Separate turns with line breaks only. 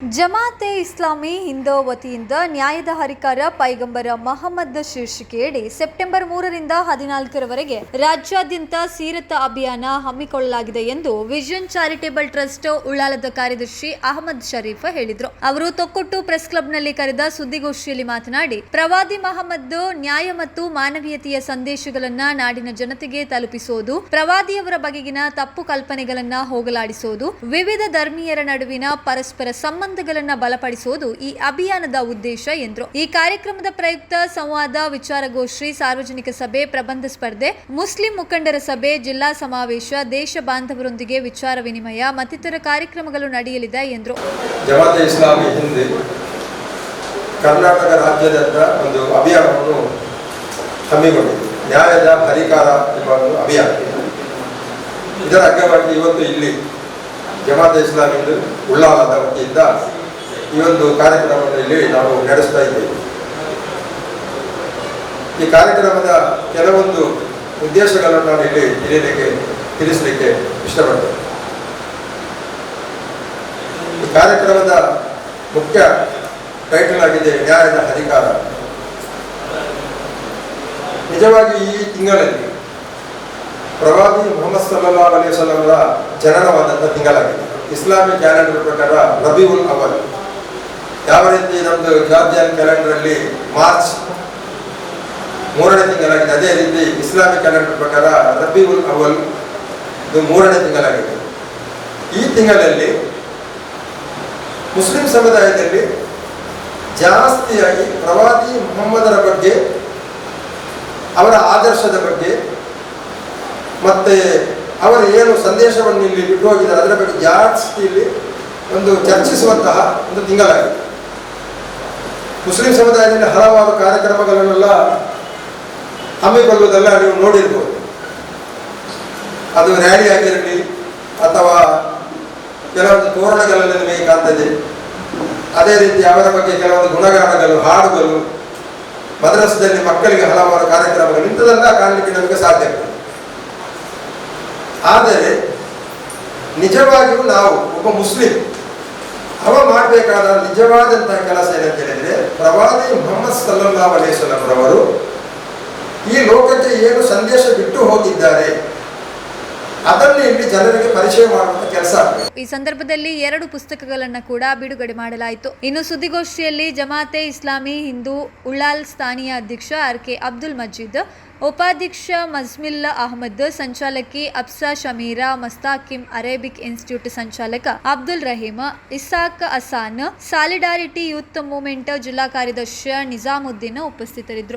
ಜಮಾತೆ ಇಸ್ಲಾಮಿ ಹಿಂದೋ ವತಿಯಿಂದ ನ್ಯಾಯದ ಹರಿಕಾರ ಪೈಗಂಬರ ಮಹಮ್ಮದ್ ಶೀರ್ಷಿಕೆಯಡಿ ಸೆಪ್ಟೆಂಬರ್ ಮೂರರಿಂದ ಹದಿನಾಲ್ಕರವರೆಗೆ ರಾಜ್ಯಾದ್ಯಂತ ಸೀರತ ಅಭಿಯಾನ ಹಮ್ಮಿಕೊಳ್ಳಲಾಗಿದೆ ಎಂದು ವಿಷನ್ ಚಾರಿಟೇಬಲ್ ಟ್ರಸ್ಟ್ ಉಳ್ಳಾಲದ ಕಾರ್ಯದರ್ಶಿ ಅಹಮದ್ ಶರೀಫ್ ಹೇಳಿದರು. ಅವರು ತೊಕ್ಕೊಟ್ಟು ಪ್ರೆಸ್ ಕ್ಲಬ್ನಲ್ಲಿ ಕರೆದ ಸುದ್ದಿಗೋಷ್ಠಿಯಲ್ಲಿ ಮಾತನಾಡಿ, ಪ್ರವಾದಿ ಮಹಮ್ಮದ್ ನ್ಯಾಯ ಮತ್ತು ಮಾನವೀಯತೆಯ ಸಂದೇಶಗಳನ್ನ ನಾಡಿನ ಜನತೆಗೆ ತಲುಪಿಸುವುದು ಪ್ರವಾದಿಯವರ ಬಗೆಗಿನ ತಪ್ಪು ಕಲ್ಪನೆಗಳನ್ನ ಹೋಗಲಾಡಿಸುವುದು ವಿವಿಧ ಧರ್ಮೀಯರ ನಡುವಿನ ಪರಸ್ಪರ ಸಂಬಂಧಗಳನ್ನ ಬಲಪಡಿಸುವುದು ಈ ಅಭಿಯಾನದ ಉದ್ದೇಶ ಎಂದರು. ಈ ಕಾರ್ಯಕ್ರಮದ ಪ್ರಯುಕ್ತ ಸಂವಾದ, ವಿಚಾರಗೋಷ್ಠಿ, ಸಾರ್ವಜನಿಕ ಸಭೆ, ಪ್ರಬಂಧ ಸ್ಪರ್ಧೆ, ಮುಸ್ಲಿಂ ಮುಖಂಡರ ಸಭೆ, ಜಿಲ್ಲಾ ಸಮಾವೇಶ, ದೇಶ ಬಾಂಧವರೊಂದಿಗೆ ವಿಚಾರ ವಿನಿಮಯ, ಮತ್ತಿತರ ಕಾರ್ಯಕ್ರಮಗಳು ನಡೆಯಲಿದೆ ಎಂದರು.
ಕರ್ನಾಟಕ ರಾಜ್ಯದಂತ ಒಂದು ಅಭಿಯಾನವನ್ನು ಹಮ್ಮಿಕೊಂಡಿದೆ. ನ್ಯಾಯದ ಹರಿಕಾರ ಎಂಬ ಒಂದು ಅಭಿಯಾನ. ಇದರ ಅಂಗವಾಗಿ ಇವತ್ತು ಇಲ್ಲಿ ಜಮಾತೆ ಇಸ್ಲಾಮಿಂದು ಉಳ್ಳಾಲದ ವತಿಯಿಂದ ಈ ಒಂದು ಕಾರ್ಯಕ್ರಮವನ್ನು ನಾವು ನಡೆಸ್ತಾ ಇದ್ದೇವೆ. ಈ ಕಾರ್ಯಕ್ರಮದ ಕೆಲವೊಂದು ಉದ್ದೇಶಗಳನ್ನು ನಾನು ಇಲ್ಲಿ ತಿಳಿಯಲಿಕ್ಕೆ ತಿಳಿಸಲಿಕ್ಕೆ ಇಷ್ಟಪಡ್ತೇನೆ. ಈ ಕಾರ್ಯಕ್ರಮದ ಮುಖ್ಯ ಟೈಟಲ್ ಆಗಿದೆ ನ್ಯಾಯದ ಅಧಿಕಾರ. ನಿಜವಾಗಿ ಈ ತಿಂಗಳಲ್ಲಿ ಪ್ರವಾದಿ ಮೊಹಮ್ಮದ್ ಸಲ್ಲಾ ಅಲಿ ವಸಲ್ಲಮರ ಜನನವಾದಂಥ ತಿಂಗಳಾಗಿದೆ. ಇಸ್ಲಾಮಿಕ್ ಕ್ಯಾಲೆಂಡರ್ ಪ್ರಕಾರ ರಬಿউಲ್ ಅವಲ್. ಯಾವ ರೀತಿ ನಮ್ಮದು ಜಾರ್ಜಿಯನ್ ಕ್ಯಾಲೆಂಡರಲ್ಲಿ ಮಾರ್ಚ್ ಮೂರನೇ ತಿಂಗಳಾಗಿದೆ, ಅದೇ ರೀತಿ ಇಸ್ಲಾಮಿಕ್ ಕ್ಯಾಲೆಂಡರ್ ಪ್ರಕಾರ ರಬಿউಲ್ ಅವಲ್ ಇದು ಮೂರನೇ ತಿಂಗಳಾಗಿದೆ. ಈ ತಿಂಗಳಲ್ಲಿ ಮುಸ್ಲಿಂ ಸಮುದಾಯದಲ್ಲಿ ಜಾಸ್ತಿಯಾಗಿ ಪ್ರವಾದಿ ಮೊಹಮ್ಮದರ ಬಗ್ಗೆ, ಅವರ ಆದರ್ಶದ ಬಗ್ಗೆ ಮತ್ತೆ ಅವರು ಏನು ಸಂದೇಶವನ್ನು ಇಲ್ಲಿ ಬಿಟ್ಟು ಹೋಗಿದ್ದಾರೆ ಅದರ ಬಗ್ಗೆ ಜಾಸ್ತಿ ಇಲ್ಲಿ ಒಂದು ಚರ್ಚಿಸುವಂತಹ ಒಂದು ತಿಂಗಳಾಗಿದೆ. ಮುಸ್ಲಿಂ ಸಮುದಾಯದಲ್ಲಿ ಹಲವಾರು ಕಾರ್ಯಕ್ರಮಗಳನ್ನೆಲ್ಲ ಹಮ್ಮಿಕೊಳ್ಳುವುದೆಲ್ಲ ನೀವು ನೋಡಿರ್ಬೋದು. ಅದು ರ್ಯಾಲಿ ಆಗಿರಲಿ ಅಥವಾ ಕೆಲವೊಂದು ತೋರಣಗಳಲ್ಲಿ ನಿಮಗೆ ಕಾಣ್ತದೆ ಅದೇ ರೀತಿ ಅವರ ಬಗ್ಗೆ ಕೆಲವೊಂದು ಗುಣಗಾನಗಳು, ಹಾಡುಗಳು ಮದ್ರಸದಲ್ಲಿ ಮಕ್ಕಳಿಗೆ ಹಲವಾರು ಕಾರ್ಯಕ್ರಮಗಳು, ಇಂಥದೆಲ್ಲ ಕಾಣಲಿಕ್ಕೆ ನಮಗೆ ಸಾಧ್ಯ ಆದರೆ ನಿಜವಾಗಿಯೂ ನಾವು ಒಬ್ಬ ಮುಸ್ಲಿಂ. ಅವ ಮಾಡಬೇಕಾದ ನಿಜವಾದಂತಹ ಕೆಲಸ ಏನಂತ ಹೇಳಿದ್ರೆ ಪ್ರವಾದಿ ಮೊಹಮ್ಮದ್ ಸಲ್ಲಲ್ಲಾ ಅಲೇಸ್ವಲಂರವರು ಈ ಲೋಕಕ್ಕೆ ಏನು ಸಂದೇಶ ಬಿಟ್ಟು ಹೋಗಿದ್ದಾರೆ ಜನರಿಗೆ ಪರಿಚಯ ಮಾಡುವಂತ ಕೆಲಸ
ಈ ಸಂದರ್ಭದಲ್ಲಿ ಎರಡು ಪುಸ್ತಕಗಳನ್ನು ಕೂಡ ಬಿಡುಗಡೆ ಮಾಡಲಾಯಿತು. ಇನ್ನು ಸುದ್ದಿಗೋಷ್ಠಿಯಲ್ಲಿ ಜಮಾತೆ ಇಸ್ಲಾಮಿ ಹಿಂದೂ ಉಳ್ಳಾಲ್ ಸ್ಥಾನೀಯ ಅಧ್ಯಕ್ಷ ಆರ್ ಕೆ ಅಬ್ದುಲ್ ಮಜೀದ್, ಉಪಾಧ್ಯಕ್ಷ ಮಜ್ಮಿಲ್ಲಾ ಅಹಮದ್, ಸಂಚಾಲಕಿ ಅಬ್ಸಾ ಶಮೀರಾ, ಮಸ್ತಾಕಿಮ್ ಅರೇಬಿಕ್ ಇನ್ಸ್ಟಿಟ್ಯೂಟ್ ಸಂಚಾಲಕ Abdul Raheem, Isak Asan, Solidarity Youth Movement ಜಿಲ್ಲಾ ಕಾರ್ಯದರ್ಶಿ ನಿಜಾಮುದ್ದೀನ್ ಉಪಸ್ಥಿತರಿದ್ದರು.